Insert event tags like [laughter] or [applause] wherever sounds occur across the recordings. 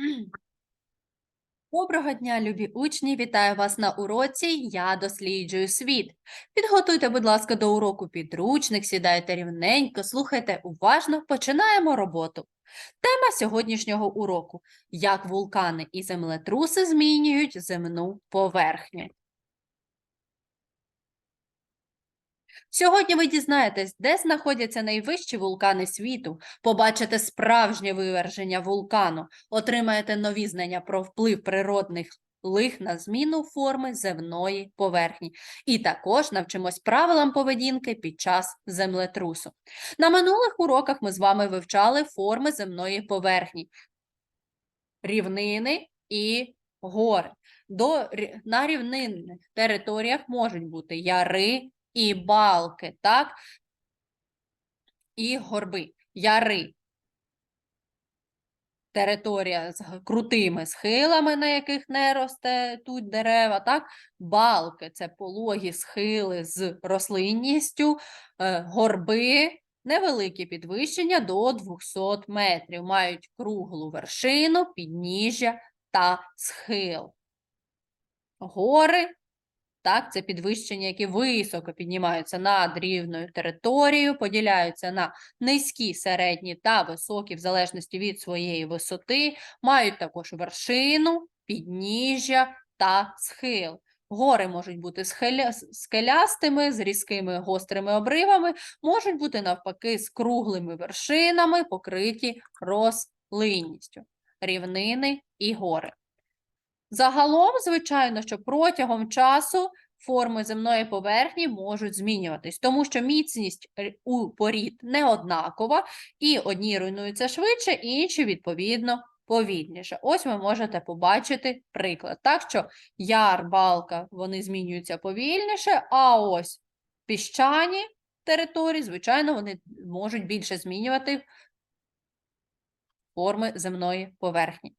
[clears throat] Доброго дня, любі учні! Вітаю вас на уроці Я досліджую світ. Підготуйте, будь ласка, до уроку підручник, сідайте рівненько, слухайте уважно, починаємо роботу. Тема сьогоднішнього уроку як вулкани і землетруси змінюють земну поверхню. Сьогодні ви дізнаєтесь, де знаходяться найвищі вулкани світу, побачите справжнє виверження вулкану, отримаєте нові знання про вплив природних лих на зміну форми земної поверхні. І також навчимось правилам поведінки під час землетрусу. На минулих уроках ми з вами вивчали форми земної поверхні, рівнини і гори. До, на рівнинних територіях можуть бути яри, і балки, так? І горби, яри. Територія з крутими схилами, на яких не росте тут дерева, так? Балки це пологі схили з рослинністю, е, горби, невеликі підвищення до 200 метрів, мають круглу вершину, підніжжя та схил. Гори так, це підвищення, які високо піднімаються над рівною територією, поділяються на низькі, середні та високі, в залежності від своєї висоти, мають також вершину, підніжжя та схил. Гори можуть бути скелястими, з різкими гострими обривами, можуть бути навпаки з круглими вершинами, покриті рослинністю, рівнини і гори. Загалом, звичайно, що протягом часу форми земної поверхні можуть змінюватись, тому що міцність у порід не однакова, і одні руйнуються швидше, інші, відповідно, повільніше. Ось ви можете побачити приклад. Так що яр, балка, вони змінюються повільніше, а ось піщані території, звичайно, вони можуть більше змінювати форми земної поверхні.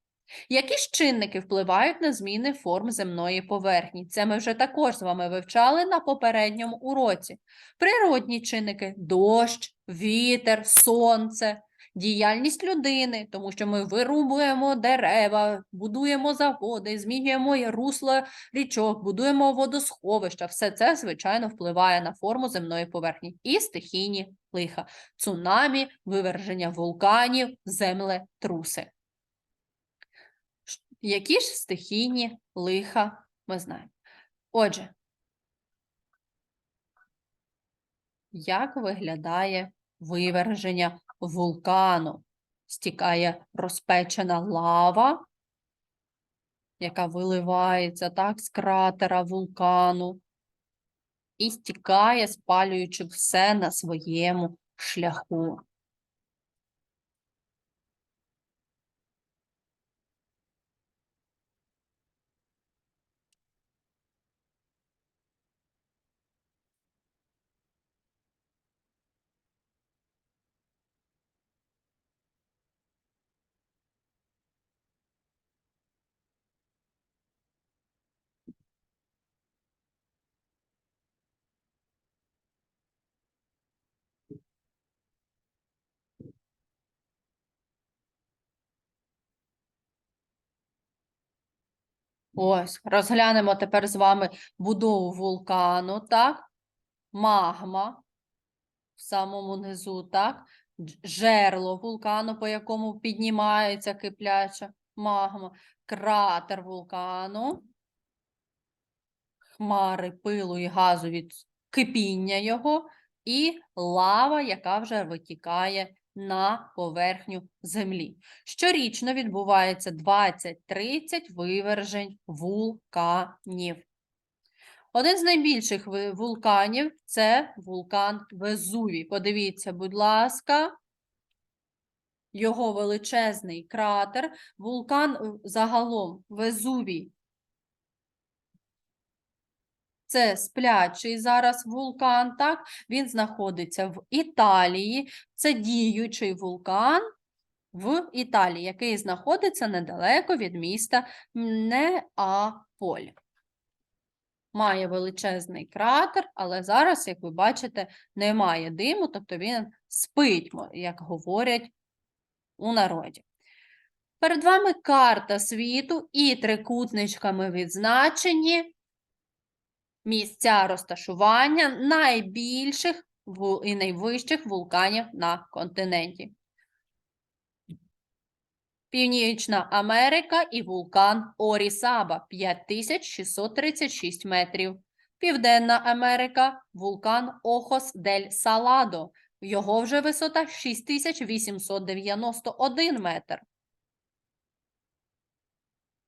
Які ж чинники впливають на зміни форм земної поверхні? Це ми вже також з вами вивчали на попередньому уроці. Природні чинники дощ, вітер, сонце, діяльність людини, тому що ми вирубуємо дерева, будуємо заводи, змінюємо русло річок, будуємо водосховища. Все це, звичайно, впливає на форму земної поверхні і стихійні лиха, цунамі, виверження вулканів, землетруси. Які ж стихійні лиха ми знаємо? Отже, як виглядає виверження вулкану? Стікає розпечена лава, яка виливається так з кратера вулкану, і стікає, спалюючи все на своєму шляху. Ось, розглянемо тепер з вами будову вулкану, так? Магма в самому низу, так? Жерло вулкану, по якому піднімається кипляча магма, кратер вулкану, хмари пилу і газу від кипіння його, і лава, яка вже витікає на поверхню землі. Щорічно відбувається 20-30 вивержень вулканів. Один з найбільших вулканів це вулкан Везувій. Подивіться, будь ласка, його величезний кратер. Вулкан е, загалом Везувій. Це сплячий зараз вулкан, так? Він знаходиться в Італії. Це діючий вулкан в Італії, який знаходиться недалеко від міста Неаполь. Має величезний кратер, але зараз, як ви бачите, немає диму, тобто він спить, як говорять у народі. Перед вами карта світу і трикутничками відзначені місця розташування найбільших і найвищих вулканів на континенті. Північна Америка і вулкан Орісаба 5636 метрів. Південна Америка вулкан Охос дель Саладо. Його вже висота 6891 метр.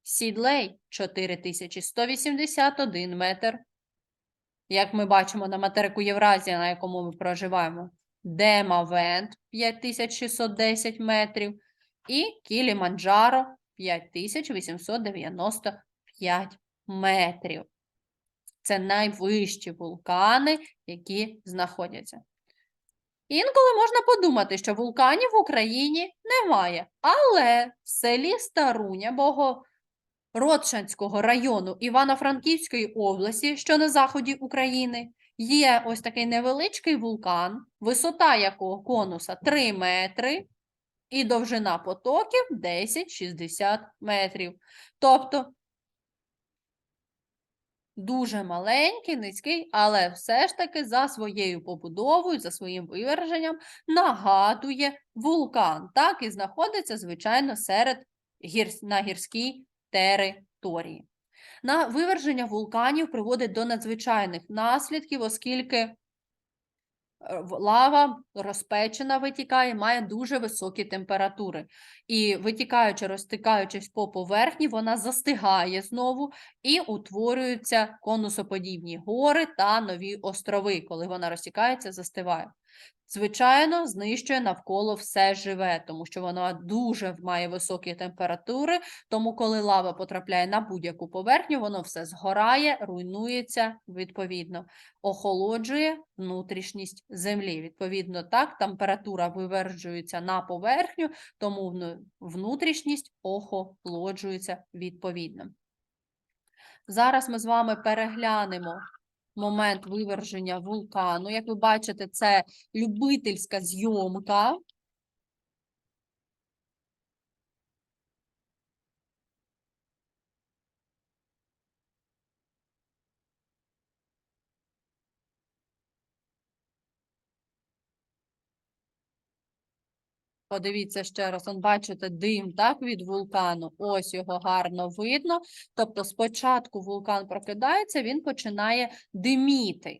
Сідлей 4181 метр. Як ми бачимо на материку Євразія, на якому ми проживаємо. Демавент 5610 метрів і Кіліманджаро 5895 метрів. Це найвищі вулкани, які знаходяться. Інколи можна подумати, що вулканів в Україні немає, але в селі Старуня Богородчанського району Івано-Франківської області, що на заході України, є ось такий невеличкий вулкан, висота якого конуса 3 метри, і довжина потоків 10-60 метрів. Тобто дуже маленький, низький, але все ж таки за своєю побудовою, за своїм виверженням нагадує вулкан. Так і знаходиться, звичайно, серед гірс... на гірській території. На виверження вулканів приводить до надзвичайних наслідків, оскільки е, лава розпечена витікає, має дуже високі температури. І витікаючи, розтикаючись по поверхні, вона застигає знову і утворюються конусоподібні гори та нові острови. Коли вона розтікається, застиває. Звичайно, знищує навколо все живе, тому що вона дуже має високі температури, тому коли лава потрапляє на будь-яку поверхню, воно все згорає, руйнується відповідно, охолоджує внутрішність землі. Відповідно, так, температура виверджується на поверхню, тому внутрішність охолоджується відповідно. Зараз ми з вами переглянемо момент виверження вулкану. Як ви бачите, це любительська зйомка. Подивіться ще раз, он бачите дим так, від вулкану. Ось його гарно видно. Тобто спочатку вулкан прокидається, він починає диміти.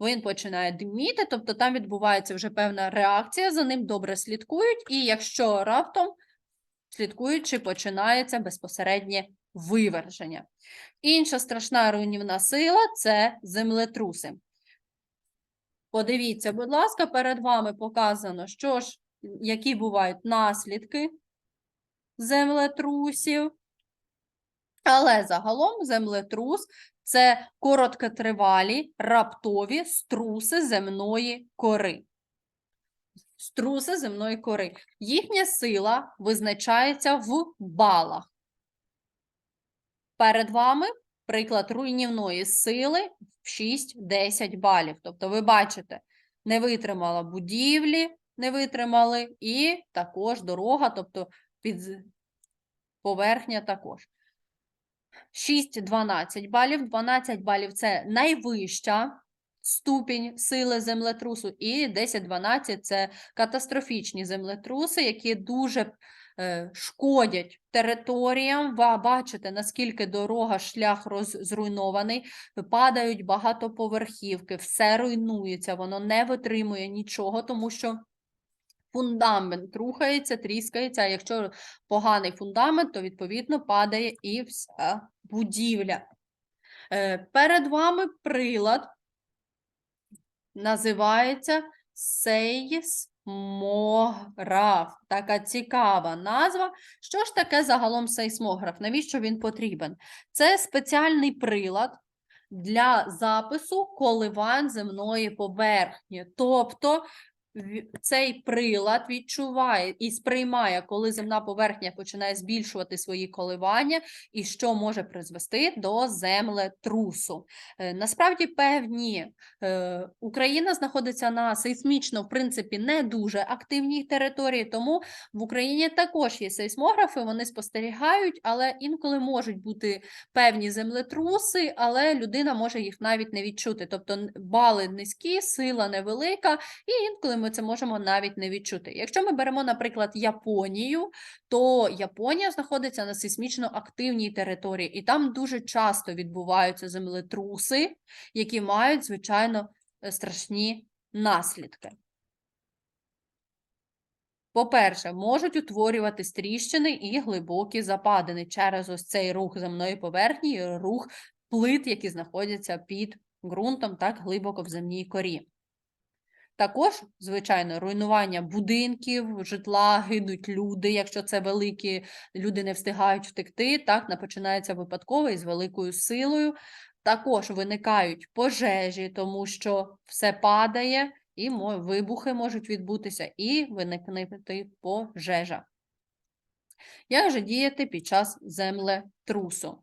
Він починає диміти, тобто там відбувається вже певна реакція, за ним добре слідкують, і якщо раптом слідкуючи, починається безпосереднє виверження. Інша страшна руйнівна сила це землетруси. Подивіться, будь ласка, перед вами показано, що ж, які бувають наслідки землетрусів. Але загалом землетрус це короткотривалі, раптові струси земної кори. Струси земної кори. Їхня сила визначається в балах. Перед вами приклад руйнівної сили в 6-10 балів. Тобто, ви бачите, не витримала будівлі, не витримали, і також дорога, тобто під поверхня також. 6-12 балів. 12 балів це найвища ступінь сили землетрусу, і 10-12 це катастрофічні землетруси, які дуже е, шкодять територіям. Ви бачите, наскільки дорога, шлях роз, зруйнований, падають багатоповерхівки, все руйнується, воно не витримує нічого, тому що фундамент рухається, тріскається, а якщо поганий фундамент, то відповідно падає і вся будівля. Е, Перед вами прилад називається сейсмограф. Така цікава назва. Що ж таке загалом сейсмограф? Навіщо він потрібен? Це спеціальний прилад для запису коливань земної поверхні. Тобто цей прилад відчуває і сприймає, коли земна поверхня починає збільшувати свої коливання, і що може призвести до землетрусу. Е, Насправді, певні е, Україна знаходиться на сейсмічно, в принципі, не дуже активній території, тому в Україні також є сейсмографи, вони спостерігають, але інколи можуть бути певні землетруси, але людина може їх навіть не відчути. Тобто бали низькі, сила невелика, і інколи ми це можемо навіть не відчути. Якщо ми беремо, наприклад, Японію, то Японія знаходиться на сейсмічно активній території, і там дуже часто відбуваються землетруси, які мають, звичайно, е, страшні наслідки. По-перше, можуть утворюватись тріщини і глибокі западини через ось цей рух земної поверхні, рух плит, які знаходяться під ґрунтом, так глибоко в земній корі. Також, звичайно, руйнування будинків, житла, гинуть люди, якщо це великі, люди не встигають втекти, так, на- починається випадково з великою силою. Також виникають пожежі, тому що все падає, і вибухи можуть відбутися, і виникнути пожежа. Як же діяти під час землетрусу?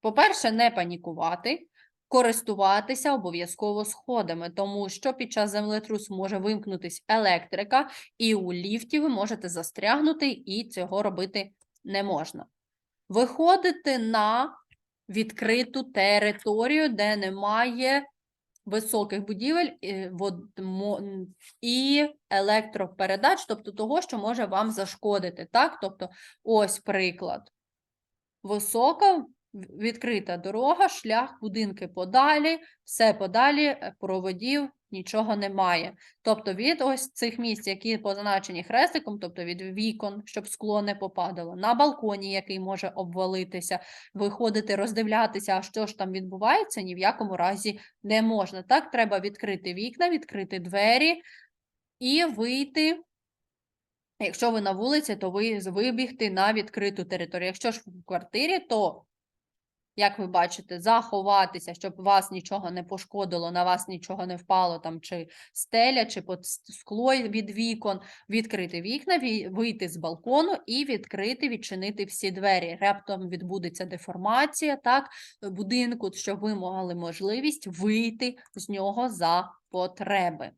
По-перше, не панікувати, користуватися обов'язково сходами, тому що під час землетрусу може вимкнутись електрика, і у ліфті ви можете застрягнути, і цього робити не можна. Виходити на відкриту територію, де немає високих будівель е, і електропередач, тобто того, що може вам зашкодити. Так? Тобто, ось приклад. Висока відкрита дорога, шлях, будинки подалі, все подалі, е, проводів, нічого немає. Тобто від ось цих місць, які позначені хрестиком, тобто від вікон, щоб скло не попадало, на балконі, який може обвалитися, виходити, роздивлятися, а що ж там відбувається, ні в якому разі не можна. Так, треба відкрити вікна, відкрити двері і вийти. Якщо ви на вулиці, то ви вибігти на відкриту територію. Якщо ж в квартирі, то, як ви бачите, заховатися, щоб вас нічого не пошкодило, на вас нічого не впало, там, чи стеля, чи под скло від вікон, відкрити вікна, вийти з балкону і відкрити, відчинити всі двері. Раптом відбудеться деформація, так, будинку, щоб ви мали можливість вийти з нього за потреби.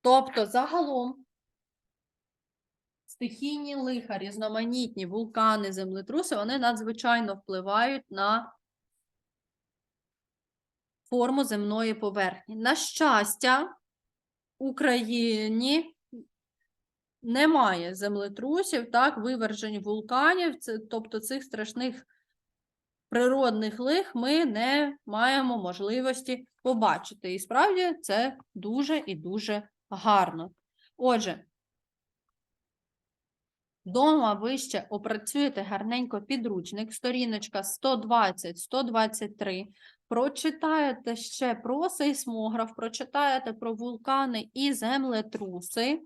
Тобто, загалом, стихійні лиха, різноманітні вулкани, землетруси, вони надзвичайно впливають на форму земної поверхні. На щастя, Україні немає землетрусів, так, вивержень вулканів, це, тобто цих страшних природних лих ми не маємо можливості побачити. І справді це дуже і дуже гарно. Отже, Дома ви ще опрацюєте гарненько підручник, сторіночка 120-123. Прочитаєте ще про сейсмограф, прочитаєте про вулкани і землетруси.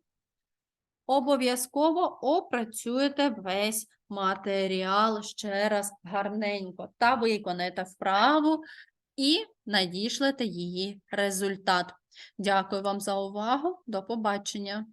Обов'язково опрацюєте весь матеріал ще раз гарненько та виконаєте вправу і надішлете її результат. Дякую вам за увагу. До побачення.